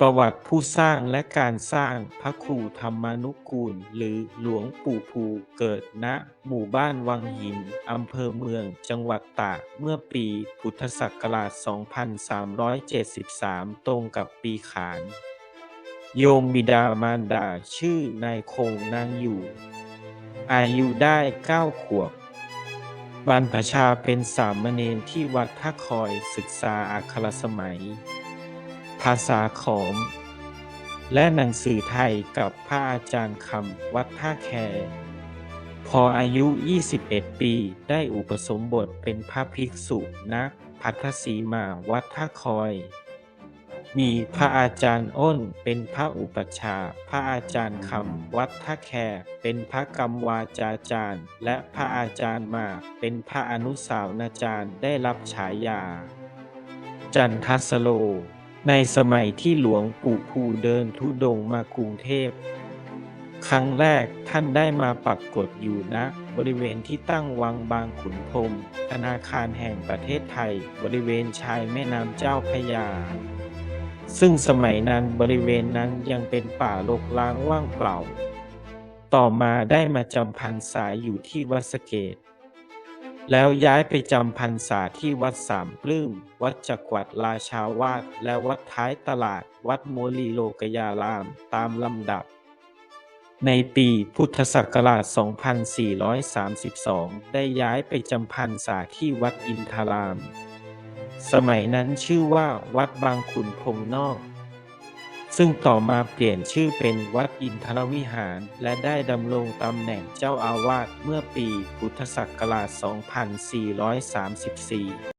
ประวัติผู้สร้างและการสร้างพระครูธรรมานุกูล หรือหลวงปู่ภูเกิดณ หมู่บ้านวังหิน อำเภอเมือง จังหวัดตาก เมื่อปีพุทธศักราช 2373 ตรงกับปีขาน โยมบิดามารดาชื่อนายคงนางอยู่ อายุได้ 9 ขวบบรรพชาเป็นสามเณรที่วัดท่าคอยศึกษาอักขรสมัย ภาษาขอม และหนังสือไทยกับพระอาจารย์คำวัดท่าแค พออายุ 21 ปีได้อุปสมบทเป็นพระภิกษุณพัทธสีมาวัดท่าคอย มีพระอาจารย์อ้นเป็นพระอุปชา พระอาจารย์คำวัดท่าแคเป็นพระกรรมวาจาจารย์ และพระอาจารย์มาเป็นพระอนุสาวนาจารย์ได้รับฉายา จันทสโล ในสมัยที่หลวงปู่ภูเดินทุดงค์มากรุงเทพ ครั้งแรกท่านได้มาปรากฏอยู่ณบริเวณที่ตั้งวังบางขุนพรมธนาคารแห่งประเทศไทย บริเวณชายแม่น้ำเจ้าพยา ซึ่งสมัยนั้นบริเวณนั้นยังเป็นป่ารกร้างว่างเปล่า ต่อมาได้มาจำพรรษาอยู่ที่วัดสเกต แล้วย้ายไปจำพรรษาที่วัดสามปลื้ม วัดจักวัดราชาวาสและวัดท้ายตลาด วัดโมลีโลกยาราม ตามลำดับ ในปีพุทธศักราช 2432 ได้ย้ายไปจำพรรษาที่วัดอินทาราม สมัยนั้นชื่อว่าวัดบางขุนพรมนอก ซึ่งต่อมาเปลี่ยนชื่อเป็นวัดอินทรวิหาร และได้ดำรงตำแหน่งเจ้าอาวาสเมื่อปีพุทธศักราช 2434